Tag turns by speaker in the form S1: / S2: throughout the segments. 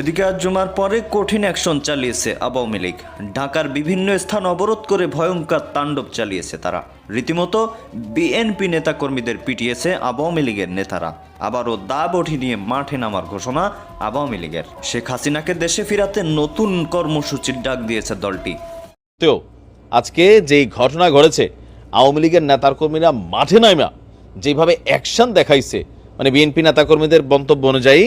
S1: এদিকে আজ জুমার পরে কঠিন অ্যাকশন চালিয়েছে আওয়ামী লীগ। ঢাকার বিভিন্ন স্থান অবরোধ করে ভয়ঙ্কর তাণ্ডব চালিয়েছে তারা। রীতিমতো বিএনপি নেতাকর্মীদের পিটিয়েছে আওয়ামী লীগের নেতারা। আবারও দা বঠি নিয়ে মাঠে নামার ঘোষণা আওয়ামী লীগের। শেখ হাসিনাকে দেশে ফিরাতে নতুন কর্মসূচির ডাক দিয়েছে দলটি।
S2: তো আজকে যেই ঘটনা ঘটেছে, আওয়ামী লীগের নেতাকর্মীরা মাঠে নামা যেভাবে অ্যাকশন দেখাইছে মানে বিএনপি নেতাকর্মীদের মন্তব্য অনুযায়ী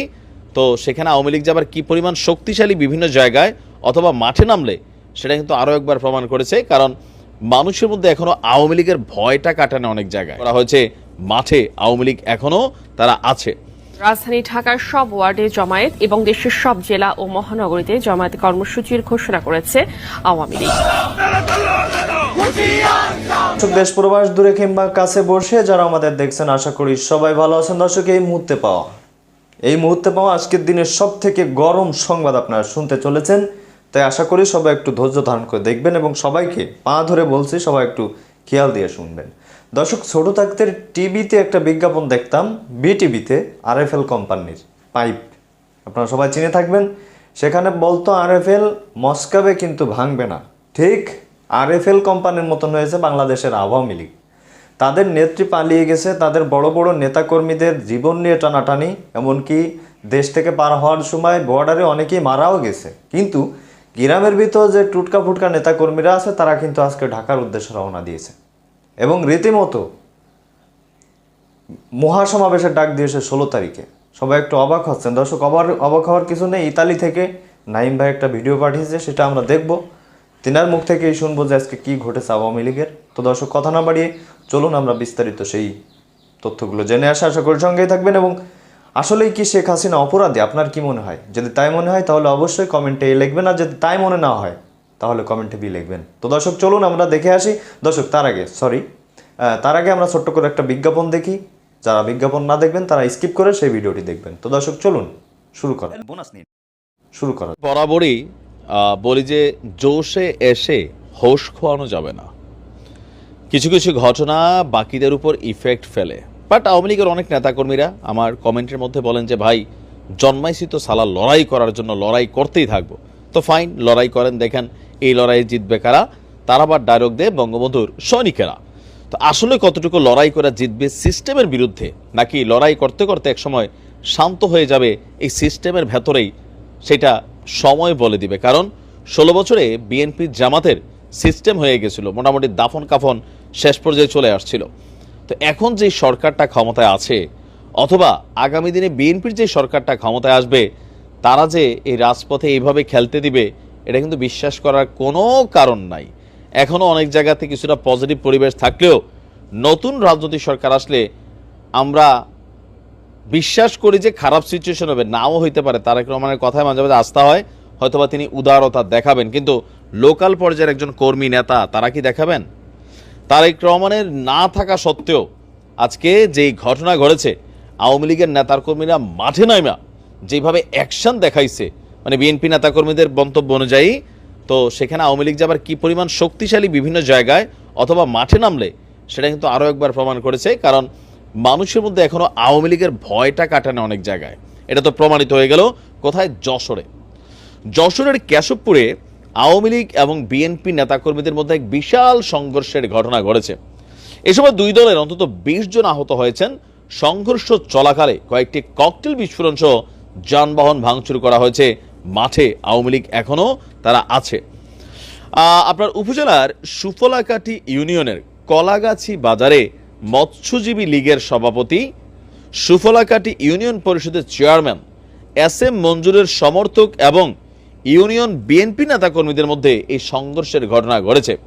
S2: তো সেখানে আওয়ামী লীগ যাবার কি পরিমাণ শক্তিশালী বিভিন্ন জায়গায় অথবা মাঠে নামলে সেটা কিন্তু আরও একবার প্রমাণ করেছে কারণ মানুষের মধ্যে এখনও আওয়ামী লীগের ভয়টা কাটানো অনেক জায়গায়। করা হয়েছে মাঠে আওয়ামী লীগ এখনও তারা আছে।
S3: রাজধানী ঢাকার সব ওয়ার্ডে জমায়েত এবং দেশের সব জেলা ও মহানগরীতে জমায়েত কর্মসূচির ঘোষণা করেছে আওয়ামী লীগ।
S1: দেশ প্রবাস দূরে কিংবা কাছে বসে যারা আমাদের দেখছেন আশা করি সবাই ভালো আছেন। দর্শক এই মুহূর্তে পাওয়া এই মুহূর্তে পাওয়া আজকের দিনের সব থেকে গরম সংবাদ আপনারা শুনতে চলেছেন। তাই আশা করি সবাই একটু ধৈর্য ধারণ করে দেখবেন এবং সবাইকে পা ধরে বলছি, সবাই একটু খেয়াল দিয়ে শুনবেন। দর্শক, ছোট থাকতে টিভিতে একটা বিজ্ঞাপন দেখতাম, বিটিভিতে আরএফএল কোম্পানির পাইপ। আপনারা সবাই চিনে থাকবেন, সেখানে বলতো আরএফএল মস্কাবে কিন্তু ভাঙবে না। ঠিক আরএফএল কোম্পানির মতন হয়েছে বাংলাদেশের আওয়ামী লীগ। তাদের নেত্রী পালিয়ে গেছে, তাদের বড় বড় নেতাকর্মীদের জীবন নিয়ে টানাটানি, এমনকি দেশ থেকে পার হওয়ার সময় বর্ডারে অনেকেই মারাও গেছে। কিন্তু গ্রামের ভিতর যে টুটকা ফুটকা নেতাকর্মীরা আছে, তারা কিন্তু আজকে ঢাকার উদ্দেশ্যে রওনা দিয়েছে। এবং রীতিমতো মহাসমাবেশের ডাক দিয়েছে ষোলো তারিখে। সবাই একটু অবাক হচ্ছেন। দর্শক, অবাক অবাক হওয়ার কিছু নেই। ইতালি থেকে নাইম ভাই একটা ভিডিও পাঠিয়েছে, সেটা আমরা দেখব। তিনার মুখ থেকেই শুনব যে আজকে কি ঘটেছে আওয়ামী লীগের। তো দর্শক কথা না বাড়িয়ে চলুন আমরা বিস্তারিত সেই তথ্যগুলো জেনে আসা আশা করি সঙ্গেই থাকবেন। এবং আসলেই কি শেখ হাসিনা অপরাধী? আপনার কি মনে হয়? যদি তাই মনে হয় তাহলে অবশ্যই কমেন্টে এ লিখবেন আর যদি তাই মনে না হয় তাহলে কমেন্টে বি লিখবেন। তো দর্শক চলুন আমরা দেখে আসি। দর্শক তার আগে সরি তার আগে আমরা ছোট্ট করে একটা বিজ্ঞাপন দেখি। যারা বিজ্ঞাপন না দেখবেন তারা স্কিপ করে সেই ভিডিওটি দেখবেন। তো দর্শক চলুন শুরু করেন বোনাস নিন। শুরু করা।
S2: বরাবরই বলি যে জোশে এসে হোশ খোয়ানো যাবে না। কিছু কিছু ঘটনা বাকিদের উপর ইফেক্ট ফেলে। বাট আওয়ামী লীগের অনেক নেতাকর্মীরা আমার কমেন্টের মধ্যে বলেন যে, ভাই, জন্মাইছি তো সালা লড়াই করার জন্য লড়াই করতেই থাকব। তো ফাইন লড়াই করেন, দেখেন এই লড়াইয়ে জিতবে কারা? তারা আবার ডায়লগ দেয় বঙ্গবন্ধুর সৈনিকেরা। তো আসলে কতটুকু লড়াই করে জিতবে সিস্টেমের বিরুদ্ধে, নাকি লড়াই করতে করতে একসময় শান্ত হয়ে যাবে এই সিস্টেমের ভেতরেই, সেটা সময় বলে দিবে। কারণ ষোলো বছরে বিএনপির জামাতের সিস্টেম হয়ে গেছিল, মোটামুটি দাফন কাফন শেষ পর্যায়ে চলে আসছিল। তো এখন যে সরকারটা ক্ষমতায় আছে, অথবা আগামী দিনে বিএনপির যে সরকারটা ক্ষমতায় আসবে, তারা যে এই রাজপথে এইভাবে খেলতে দিবে, এটা কিন্তু বিশ্বাস করার কোনো কারণ নাই। এখনও অনেক জায়গাতে কিছুটা পজিটিভ পরিবেশ থাকলেও নতুন রাজনৈতিক সরকার আসলে আমরা বিশ্বাস করি যে খারাপ সিচুয়েশন হবে, নাও হইতে পারে। তারেক রহমানের কথায় মাঝে মাঝে আস্থা হয়, হয়তোবা তিনি উদারতা দেখাবেন। কিন্তু লোকাল পর্যায়ের একজন কর্মী, নেতা, তারা কি দেখাবেন? তারেক রহমানের না থাকা সত্ত্বেও আজকে যেই ঘটনা ঘটেছে, আওয়ামী লীগের নেতার কর্মীরা মাঠে নামা যেভাবে অ্যাকশন দেখাইছে মানে বিএনপি নেতাকর্মীদের মন্তব্য অনুযায়ী, তো সেখানে আওয়ামী লীগ যাবার কি পরিমাণ শক্তিশালী বিভিন্ন জায়গায় অথবা মাঠে নামলে, সেটা কিন্তু আরও একবার প্রমাণ করেছে। কারণ মানুষের মধ্যে এখনও আওয়ামী লীগের ভয়টা কাটানো অনেক জায়গায়। এটা তো প্রমাণিত হয়ে গেল কোথায়? যশোরে। যশোরের কেশবপুরে আওয়ামী লীগ এবং বিএনপি নেতাকর্মীদের মধ্যে এক বিশাল সংঘর্ষের ঘটনা ঘটেছে। এ সময় দুই দলের অন্তত বিশ জন আহত হয়েছেন। সংঘর্ষ চলাকালে কয়েকটি ককটেল বিস্ফোরণ সহ যানবাহন ভাঙচুর করা হয়েছে। মাঠে আওয়ামী লীগ এখনও তারা আছে। আপনার উপজেলার সুফলাকাটি ইউনিয়নের কলাগাছি বাজারে মৎস্যজীবী লীগের সভাপতি সুফলাকাটি ইউনিয়ন পরিষদের চেয়ারম্যান এস এম মঞ্জুরের সমর্থক এবং ইউনিয়ন বিএনপি নেতাকর্মীদের মধ্যে এই সংঘর্ষের ঘটনা ঘটেছে।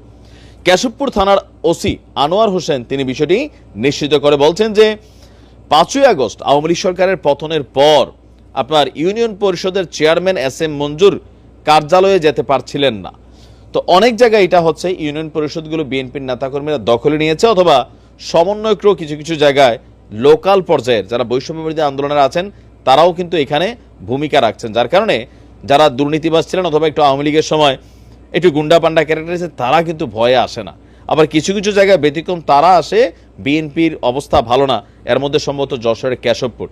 S2: কেশবপুর থানার ওসি আনোয়ার হোসেন তিনি বিষয়টি নিশ্চিত করে বলছেন যে, পাঁচই আগস্ট আওয়ামী লীগ সরকারের পতনের পর আপনার ইউনিয়ন পরিষদের চেয়ারম্যান এস এম মঞ্জুর কার্যালয়ে যেতে পারছিলেন না। তো অনেক জায়গায় এটা হচ্ছে ইউনিয়ন পরিষদগুলো বিএনপির নেতাকর্মীরা দখলে নিয়েছে অথবা সমন্বয়করাও কিছু কিছু জায়গায় লোকাল পর্যায়ের যারা বৈষম্য বিরোধী আন্দোলনের আছেন, তারাও কিন্তু এখানে ভূমিকা রাখছেন। যার কারণে যারা দুর্নীতিবাজ ছিলেন অথবা একটু আওয়ামী লীগের সময় একটু গুন্ডা পান্ডা ক্যারেক্টার আছে তারা কিন্তু ভয়ে আসে না। আবার কিছু কিছু জায়গায় ব্যতিক্রম, তারা আসে, বিএনপির অবস্থা ভালো না। এর মধ্যে সম্ভবত যশোরের কেশবপুর।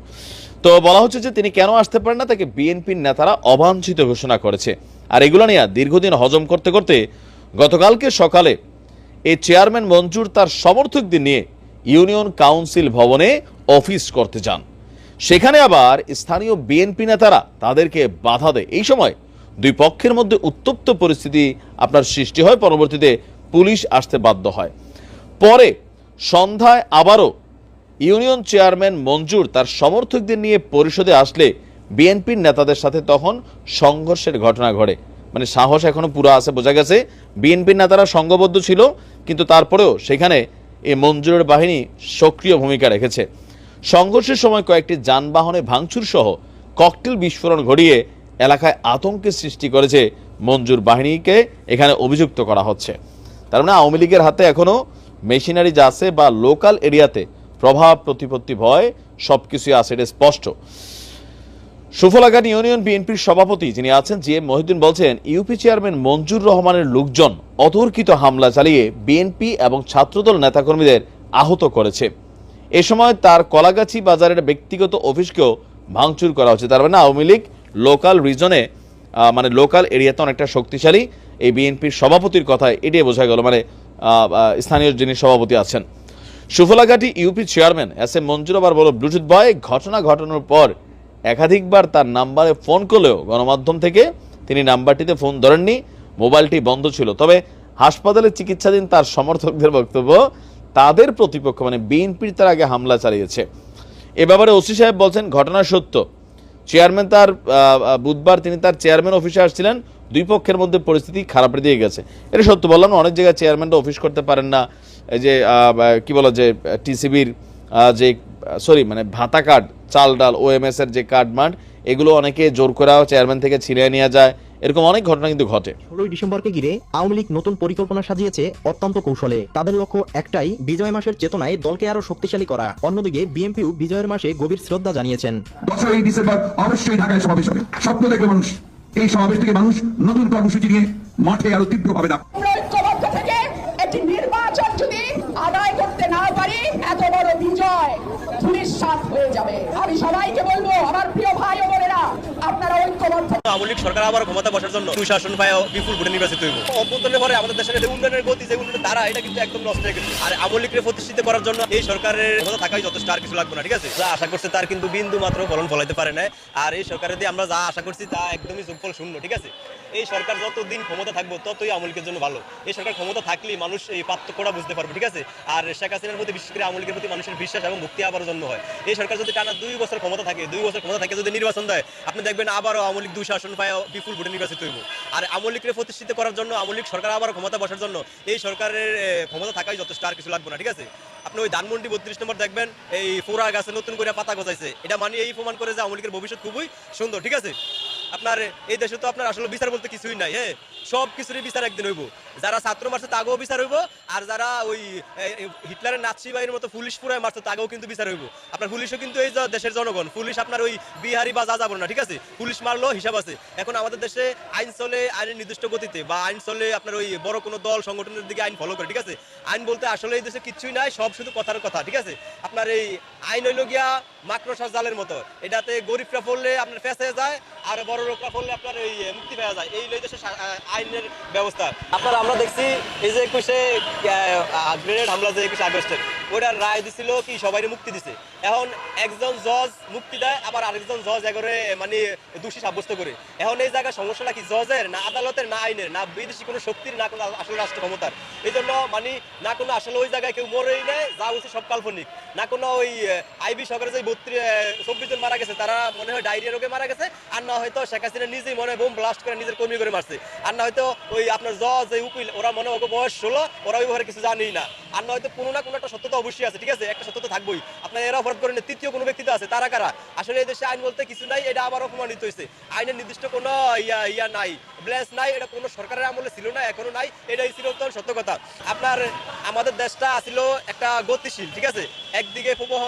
S2: তো বলা হচ্ছে যে তিনি কেন আসতে পারেন না, তাকে বিএনপির নেতারা অবাঞ্ছিত ঘোষণা করেছে। আর এগুলো নিয়ে দীর্ঘদিন হজম করতে করতে গতকালকে সকালে এই চেয়ারম্যান মঞ্জুর তার সমর্থকদের নিয়ে ইউনিয়ন কাউন্সিল ভবনে অফিস করতে যান। সেখানে আবার স্থানীয় বিএনপি নেতারা তাদেরকে বাধা দেয়। এই সময় দুই পক্ষের মধ্যে উত্তপ্ত পরিস্থিতি আপনার সৃষ্টি হয়। পরবর্তীতে পুলিশ আসতে বাধ্য হয়। পরে সন্ধ্যায় আবারও ইউনিয়ন চেয়ারম্যান মঞ্জুর তার সমর্থকদের নিয়ে পরিষদে আসলে বিএনপির নেতাদের সাথে তখন সংঘর্ষের ঘটনা ঘটে। মানে সাহস এখনও পুরো আছে, বোঝা গেছে। বিএনপির নেতারা সংঘবদ্ধ ছিল, কিন্তু তারপরেও সেখানে এই মঞ্জুরের বাহিনী সক্রিয় ভূমিকা রেখেছে। সংঘর্ষের সময় কয়েকটি যানবাহনে ভাঙচুর সহ ককটেল বিস্ফোরণ ঘটিয়ে এলাকায় আতঙ্কের সৃষ্টি করেছে মঞ্জুর বাহিনীকে, এখানে অভিযুক্ত করা হচ্ছে। তার মানে আওয়ামী লীগের হাতে এখনও মেশিনারি যা আছে বা লোকাল এরিয়াতে প্রভাব, প্রতিপত্তি, ভয়, সবকিছুই আছে, এটা স্পষ্ট। সুফলাঘাট ইউনিয়ন বিএনপির সভাপতি যিনি আছেন জি এম মহিউদ্দিন বলছেন, ইউপি চেয়ারম্যান মঞ্জুর রহমানের লোকজন অতর্কিত হামলা চালিয়ে বিএনপি এবং ছাত্রদল নেতাকর্মীদের আহত করেছে। এ সময় তার কলাগাছি বাজারের ব্যক্তিগত অফিসকেও ভাঙচুর করা হচ্ছে। তার মানে আওয়ামী লীগ লোকাল রিজনে মানে লোকাল এরিয়াতে অনেকটা শক্তিশালী। এই বিএনপির সভাপতির কথায় এটাই বোঝা গেল মানে স্থানীয় যিনি সভাপতি আছেন। Sufalaghati UP chairman S M Manjur আবার বলো ব্লুটুথ বয়, ঘটনা ঘটানোর পর একাধিকবার তার নাম্বারে ফোন করলেও গণমাধ্যম থেকে তিনি নাম্বারটিতে ফোন ধরেননি, মোবাইলটি বন্ধ ছিল। তবে হাসপাতালে চিকিৎসাধীন তার সমর্থকদের বক্তব্য, তাদের প্রতিপক্ষ মানে বিএনপির তার আগে হামলা চালিয়েছে। এ ব্যাপারে ওসি সাহেব বলছেন, ঘটনা সত্য। চেয়ারম্যান তার বুধবার তিনি তার চেয়ারম্যান অফিসে আসছিলেন। দুই পক্ষের মধ্যে পরিস্থিতি খারাপের দিকে গেছে। এটা সত্য বললাম অনেক জায়গায় চেয়ারম্যানরা অফিস করতে পারেন না। এই যে কি বলা যে, টিসিবির যে, সরি মানে ভাতা কার্ড চাল ডাল ওএমএস এর যে কার্ড মার্ড এগুলো অনেকে জোর করাও চেয়ারম্যান থেকে ছিনিয়ে নেওয়া যায়। এরকম অনেক ঘটনা কিন্তু ঘটে।
S4: ষোলোই ডিসেম্বরকে ঘিরে আওয়ামী লীগ নতুন পরিকল্পনা সাজিয়েছে অত্যন্ত কৌশলে। তাদের লক্ষ্য একটাই বিজয় মাসের চেতনায় দলকে আরও শক্তিশালী করা। অন্যদিকে বিএনপিও বিজয়ের মাসে গভীর শ্রদ্ধা জানিয়েছেন।
S5: দশই ডিসেম্বর অবশ্যই ঢাকায় সমাবেশ হবে। স্বপ্ন দেখবে মানুষ। এই সমাবেশ থেকে মানুষ নতুন কর্মসূচি নিয়ে মাঠে আরও তীব্রভাবে ডাক
S6: আমরা ঐক্যবদ্ধ থেকে একটি নির্বাচন যদি আদায় করতে না পারি এত ধূলিসাৎ হয়ে যাবে। আমি সবাইকে বলব, আমার প্রিয় ভাই বোনেরা, আপনারা ঐক্যবদ্ধ।
S7: আওয়ামী লীগ সরকার আবার ক্ষমতা বসার জন্য সুশাসন পায় বিপুল ভোটে নির্বাচিত হইব। পরে আমাদের দেশের যে উন্নয়নের গতি, যে উন্নয়নের এটা কিন্তু একদম নষ্ট হয়ে গেছে। আর আওয়ামী লীগকে প্রতিষ্ঠিত করার জন্য এই সরকারের থাকাই যথেষ্ট, আর কিছু লাগবে না, ঠিক আছে? যা আশা করছে তার কিন্তু বিন্দু মাত্র ফলন ফলাইতে পারে না আর এই সরকারের দিয়ে আমরা যা আশা করছি তা একদমই যোগফল শূন্য, ঠিক আছে? এই সরকার যতদিন ক্ষমতা থাকব, ততই আওয়ামী লীগের জন্য ভালো। এই সরকার ক্ষমতা থাকলেই মানুষ এই পার্থক্যটা বুঝতে পারবে, ঠিক আছে? আর শেখ হাসিনার প্রতি বিশেষ করে আওয়ামী লীগের প্রতি মানুষের বিশ্বাস এবং মুক্তি আবার জন্য হয়। এই সরকার যদি টানা দুই বছর ক্ষমতা থাকে, দুই বছর ক্ষমতা থাকে যদি নির্বাচন দেয়, আপনি দেখবেন আবারও আওয়ামী লীগ দুই শাসন পায় বিপুল ভোটে নির্বাচিত হইব। আর আওয়ামী লীগকে প্রতিষ্ঠিত করার জন্য, আমলিক সরকার আবার ক্ষমতা বসার জন্য এই সরকারের ক্ষমতা থাকাই যথেষ্ট, আর কিছু লাগবে না, ঠিক আছে? আপনি ওই ধানমন্ডি বত্রিশ নম্বর দেখবেন, এই ফোরা গাছে নতুন করে পাতা গজাইছে। এটা মানে এই প্রমাণ করে যে আওয়ামী লীগের ভবিষ্যৎ খুবই সুন্দর, ঠিক আছে? আপনার, এই দেশে তো আপনার আসলে বিচার বলতে কিছুই নাই হ্যাঁ? সব কিছুরই বিচার একদিন হইব। যারা ছাত্র মারছে তাগেও বিচার হইব, আর যারা ওই হিটলারের নাচি বাহিনীর মতো পুলিশ পুরায় মারছে তাগেও কিন্তু বিচার হইব। আপনার পুলিশও কিন্তু এই দেশের জনগণ, পুলিশ আপনার ওই বিহারি বা যা যাব না, ঠিক আছে? পুলিশ মারলো হিসাব আছে। এখন আমাদের দেশে আইন চলে আইনের নির্দিষ্ট গতিতে, বা আইন চলে আপনার ওই বড় কোনো দল সংগঠনের দিকে আইন ফলো করে, ঠিক আছে? আইন বলতে আসলে এই দেশে কিছুই নাই, সব শুধু কথার কথা, ঠিক আছে? আপনার এই আইন হইল গিয়া মাকড়সার জালের মতো। এটাতে গরিবরা পড়লে আপনার ফেঁসে যায়, আর বড় লোকরা পড়লে আপনার এই মুক্তি পাওয়া যায়। এই লই দেশের আইনের ব্যবস্থা। আপনার, আমরা দেখছি এই যে একুশে গ্রেনেড হামলা যে একুশে আগস্টের। ওটার রায় দিছিল কি সবাই মুক্তি দিছে। এখন একজন জজ মুক্তি দেয়, আবার আরেকজন জজ এগরে মানে দোষী সাব্যস্ত করে। এখন এই জায়গায় সমস্যাটা কি, জজের, না আদালতের, না আইনের, না বিদেশি কোনো শক্তির, না কোনো আসলে রাষ্ট্র ক্ষমতার? এই জন্য মানে না কোনো আসলে ওই জায়গায় কেউ মরেই নেয়, যা বলছে সব কাল্পনিক। না কোনো ওই আইবি সরকারের যে বত্রিশ চব্বিশ জন মারা গেছে, তারা মনে হয় ডায়রিয়া রোগে মারা গেছে, আর না হয়তো শেখ হাসিনা নিজেই মনে হয় বোম ব্লাস্ট করে নিজের কর্মী করে মারছে। আর না হয়তো ওই আপনার জজ এই উকিল, ওরা মনে হয় বয়স ষোলো, ওরা ওই কিছু জানেই না। আর নয়তো কোনো না কোনো একটা সত্যতা অবশ্যই আছে, ঠিক আছে? একটা সত্যতা থাকবোই। আপনারা এরা অপরাধ করেন তৃতীয় কোনো ব্যক্তিতে আছে, তারা কারা? আসলে এই দেশে আইন বলতে কিছু নাই, এটা আবার অপমানিত হয়েছে। আইনের নির্দিষ্ট কোনো ইয়া ইয়া নাই ব্লেস নাই, এটা কোনো সরকারের আমলে ছিল না, এখনও নাই, এটাই ছিল তো সত্য কথা। আপনার, আমাদের দেশটা আসিল একটা গতিশীল, ঠিক আছে? একদিকে প্রবহ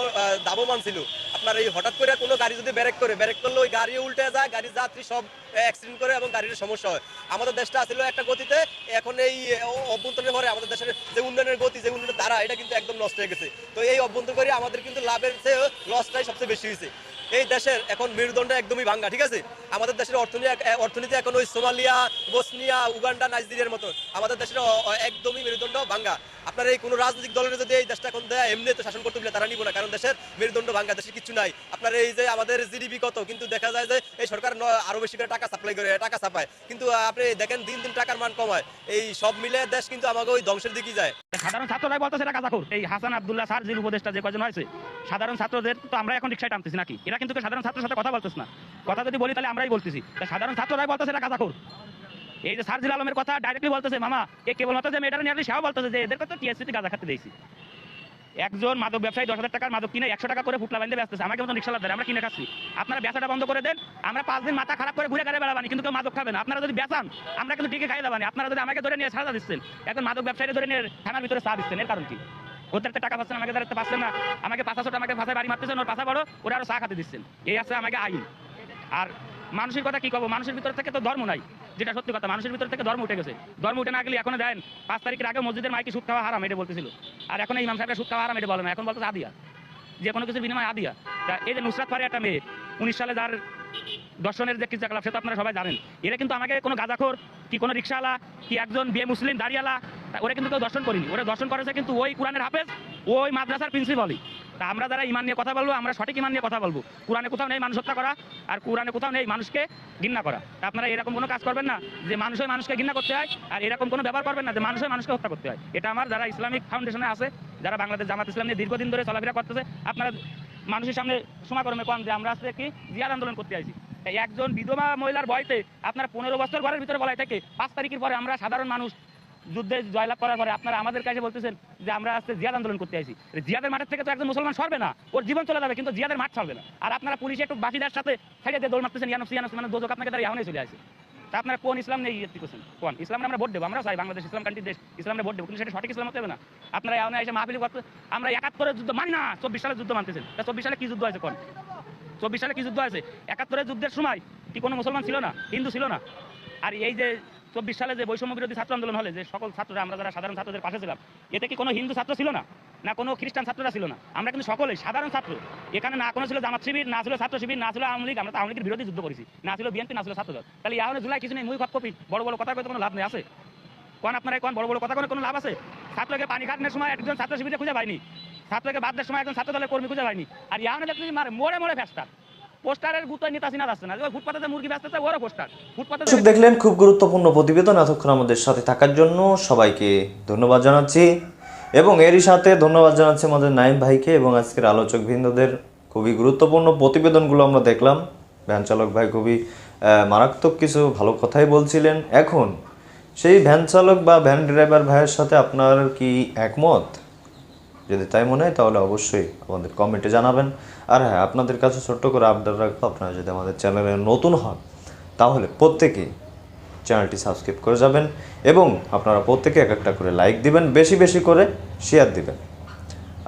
S7: দাবমান ছিল আপনার এই হঠাৎ করে কোনো গাড়ি যদি ব্রেক করে ব্রেক করলে ওই গাড়ি উল্টে যায়, গাড়ির যাত্রী সব অ্যাক্সিডেন্ট করে এবং গাড়ির সমস্যা হয়। আমাদের দেশটা ছিল একটা গতিতে, এখন এই অ- অভ্যন্তরীণ পরে আমাদের দেশের যে উন্নয়নের গতি, যে উন্নয়নের ধারা, এটা কিন্তু একদম নষ্ট হয়ে গেছে। তো এই অভ্যন্তর করে আমাদের কিন্তু লাভের চেয়ে লসটাই সবচেয়ে বেশি হয়েছে। এই দেশের এখন মেরুদণ্ড একদমই ভাঙ্গা, ঠিক আছে? আমাদের দেশের অর্থনীতি অর্থনীতি এখন ওই সোমালিয়া, বসনিয়া, উগান্ডা, নাইজেরিয়ার মতো। আমাদের দেশের একদমই মেরুদণ্ড ভাঙ্গা। আপনার এই কোনো রাজনৈতিক দলের যদি এই দেশটা এখন দেয়, এমনি তো শাসন করতে তারা নিব না, কারণ দেশের মেরুদণ্ড ভাঙ্গা দেশের কিছু নাই। আপনার এই যে আমাদের জিডিপি কত, কিন্তু দেখা যায় যে এই সরকার ন- আরও বেশি করে টাকা সাপ্লাই করে, টাকা ছাপায়। কিন্তু আপনি দেখেন দিন দিন টাকার মান কমায়। এই সব মিলে দেশ কিন্তু আমাকে ওই ধ্বংসের দিকে যায়।
S8: সাধারণ ছাত্ররাই বলতেছে এটা গাঁজাখোর এই হাসান আব্দুল্লাহ স্যার যে উপদেশটা যে কজন হয়েছে? সাধারণ ছাত্রদের তো আমরা এখন রিক্সায় টানতেছি নাকি? এরা কিন্তু সাধারণ ছাত্রের সাথে কথা বলতেছ না। কথা যদি বলি তাহলে আমরাই বলতেছি। সাধারণ ছাত্ররাই বলতেছে এটা গাঁজাখোর এই যে সার্জিল আলমের কথা ডাইরেক্টলি বলতেছে, মামা, এ কেবল মাত্র যে মেয়েটা নিয়ে সেও বলতেছে যে এদেরকে তো টিএসসিতে গাঁজা খাতে দিয়েছি। একজন মাদক ব্যবসায়ী দশ হাজার টাকার মাদক কিনে একশো টাকা করে ফুটলা বান্ধে ব্যস্ত আমাকে মতো রিক্সা দেয় আমরা কিনে খাচ্ছি। আপনারা বেচাটা বন্ধ করে দেন, আমরা পাঁচ দিন মাথা খারাপ করে ঘুরে গাড়ি বেড়াবানি, কিন্তু কেউ মাদক খাবেন আপনারা যদি বেচান, আমরা কিন্তু টিকে খাই দেবানি। আপনারা যদি আমাকে ধরে নিয়ে সাজা দিচ্ছেন এখন মাদক ব্যবসায়ী ধরে নিয়ে থানার ভিতরে চা দিচ্ছেন, এর কারণ কি? ওদের টাকা পাচ্ছেন আমাকে দাঁড়াতে পাচ্ছেন না। আমাকে পাঁচ হাজার আমাকে ভাষায় বাড়ি মারতেছেন ওর পাশা বড়, ওরা আরও চা খাতে দিচ্ছেন। এই আছে আমাকে আইন। আর মানুষের কথা কি কব? মানুষের ভিতর থেকে তো ধর্ম নাই। যেটা সত্যি কথা, মানুষের ভিতর থেকে ধর্ম উঠে গেছে। ধর্ম উঠে না গেলে এখন দেন পাঁচ তারিখের আগে মসজিদের মাইকে সুদ খাওয়া হারাম, এটা বলতেছিল। আর এখন ইমাম সাহেবের সুদ খাওয়া হারাম, এটা বলে না। এখন বলতেছে আদিয়া। যে কোনো কিছুর বিনিময়ে আদিয়া। এই যে নুসরাত ফারি একটা মেয়ে, উনিশ সালে যার দর্শনের যে ক্রিয়াকলাপ সে তো আপনারা সবাই জানেন। এরা কিন্তু আমাকে কোনো গাঁজাখোর, কি কোনো রিক্সাওয়ালা, কি একজন বিয়ে মুসলিম, দাঁড়িয়ালা ওরা কিন্তু কেউ দর্শন করিনি। ওরা দর্শন করেছে কিন্তু ওই কোরআনের হাফেজ, ওই মাদ্রাসার প্রিন্সিপালই তা আমরা যারা ইমান নিয়ে কথা বলব, আমরা সঠিক ইমান নিয়ে কথা বলব। কোরআনে কোথাও নেই মানুষ হত্যা করা, আর কোরআনে কোথাও নেই মানুষকে ঘৃণা করা। তা আপনারা এরকম কোনো কাজ করবেন না, যে মানুষই মানুষকে ঘৃণা করতে হয়, আর এরকম কোনো ব্যবহার করবেন না, যে মানুষই মানুষকে হত্যা করতে হয়। এটা আমার যারা ইসলামিক ফাউন্ডেশনে আছে, যারা বাংলাদেশ জামাত ইসলাম নিয়ে দীর্ঘদিন ধরে চলাফেরা করতেছে, আপনারা মানুষের সামনে সমাকরমে কম যে আমরা আজকে কি জিয়াদ আন্দোলন করতে এই একজন বিধবা মহিলার বয়সে আপনারা পনেরো বছর ঘরের ভিতরে বলাই থাকে, পাঁচ তারিখের পরে আমরা সাধারণ মানুষ যুদ্ধে জয়লাভ করার পরে আপনারা আমাদের কাছে বলতেছেন যে আমরা আজকে জিয়াদ আন্দোলন করতে আইছি। জিয়াদের মাঠের থেকে তো একজন মুসলমান সরবে না। ওর জীবন চলে যাবে, কিন্তু জিয়াদের মাঠ চলবে না। আর আপনারা পুলিশে একটু বাসিদার সাথে ছেড়ে দিয়ে দৌড় মারতেছেন, ইয়ানস ইয়ানস মানে দোজক আপনাকে তারা এখনই চলে আসে। তা আপনারা কোন ইসলাম নেই ইয়ে করছেন? কোন? ইসলাম আমরা ভোট দেবো, আমরা চাই বাংলাদেশ ইসলাম কান্ট্রি দেশ, ইসলামে ভোট দেবো, কিন্তু সেটা সঠিক ইসলাম হতে হবে না। আপনারা এখন এসে মাহফিলি করতে আমরা একাত্তরের যুদ্ধ মানি না, চব্বিশ সালে যুদ্ধ মানতেছেন। তা চব্বিশ সালে কি যুদ্ধ আছে কোন? চব্বিশ সালে কি যুদ্ধ আছে একাত্তরের যুদ্ধের সময় কি কোনো মুসলমান ছিল না? হিন্দু ছিল না? আর এই যে চব্বিশ সালে যে বৈষম্য বিরোধী ছাত্র আন্দোলন হলে, যে সকল ছাত্ররা, আমরা যারা সাধারণ ছাত্রদের পাশে ছিলাম, এতে কি কোনো হিন্দু ছাত্র ছিল না? না কোনো খ্রিস্টান ছাত্ররা ছিল না? আমরা কিন্তু সকলেই সাধারণ ছাত্র। এখানে না কোনো ছিল জামাত শিবির, না ছিল ছাত্র শিবির, না ছিল আওয়ামী লীগ, আমরা তো আওয়ামী লীগের বিরোধী যুদ্ধ করেছি। না ছিল বিএনপি, না ছিল ছাত্রদল। তাহলে ইয়াহনে জুলাই কিছু নেই, মুই খত কপি, বড় বড় কথা কোনো লাভ নেই, আছে? কোন আপনারা কোন বড় বড় কথা কোনো লাভ আছে? ছাত্রকে পানি খাটানোর সময় একজন ছাত্র শিবিরে খুঁজে পাইনি ছাত্রকে বাদ দেওয়ার সময় একজন ছাত্র দলের কর্মী খুঁজে পাইনি আর ইয়াহনে মারে মোড়ে মোড়ে ফেস্টার পোস্টারের গুতোয় নেতা সিনা যাচ্ছে না। ফুটপাতে মুরগি ব্যস্ত ওরও পোস্টার। ফুটপাতে
S1: দেখলেন, খুব গুরুত্বপূর্ণ প্রতিবেদন এতক্ষণ আমাদের সাথে থাকার জন্য সবাইকে ধন্যবাদ জানাচ্ছি। এবং এরই সাথে ধন্যবাদ জানাচ্ছি আমাদের নাইম ভাইকে এবং আজকের আলোচক বৃন্দদের খুবই গুরুত্বপূর্ণ প্রতিবেদনগুলো আমরা দেখলাম। ভ্যান চালক ভাই খুবই মারাত্মক কিছু ভালো কথাই বলছিলেন। এখন সেই ভ্যান চালক বা ভ্যান ড্রাইভার ভাইয়ের সাথে আপনার কি একমত? যদি তাই মনে হয়, তাহলে অবশ্যই আমাদের কমেন্টে জানাবেন। আর হ্যাঁ আপনাদের কাছে ছোট্ট করে আপডেট রাখব, আপনারা যদি আমাদের চ্যানেলে নতুন হন, তাহলে প্রত্যেকেই চ্যানেলটি সাবস্ক্রাইব করে যাবেন এবং আপনারা প্রত্যেকে এক একটা করে লাইক দিবেন, বেশি বেশি করে শেয়ার দিবেন।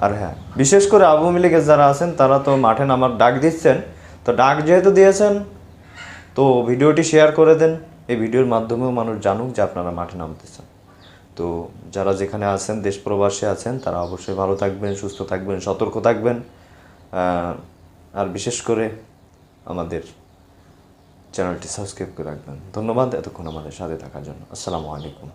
S1: আর হ্যাঁ বিশেষ করে আওয়ামী লীগের যারা আছেন, তারা তো মাঠে নামার ডাক দিচ্ছেন। তো ডাক যেহেতু দিয়েছেন, তো ভিডিওটি শেয়ার করে দেন। এই ভিডিওর মাধ্যমেও মানুষ জানুক যে আপনারা মাঠে নামতেছেন। তো যারা যেখানে আছেন, দেশ প্রবাসে আছেন, তারা অবশ্যই ভালো থাকবেন, সুস্থ থাকবেন, সতর্ক থাকবেন। আর বিশেষ করে আমাদের চ্যানেলটি সাবস্ক্রাইব করে রাখবেন। ধন্যবাদ, এতক্ষণ আমাদের সাথে থাকার জন্য। আসসালামু আলাইকুম।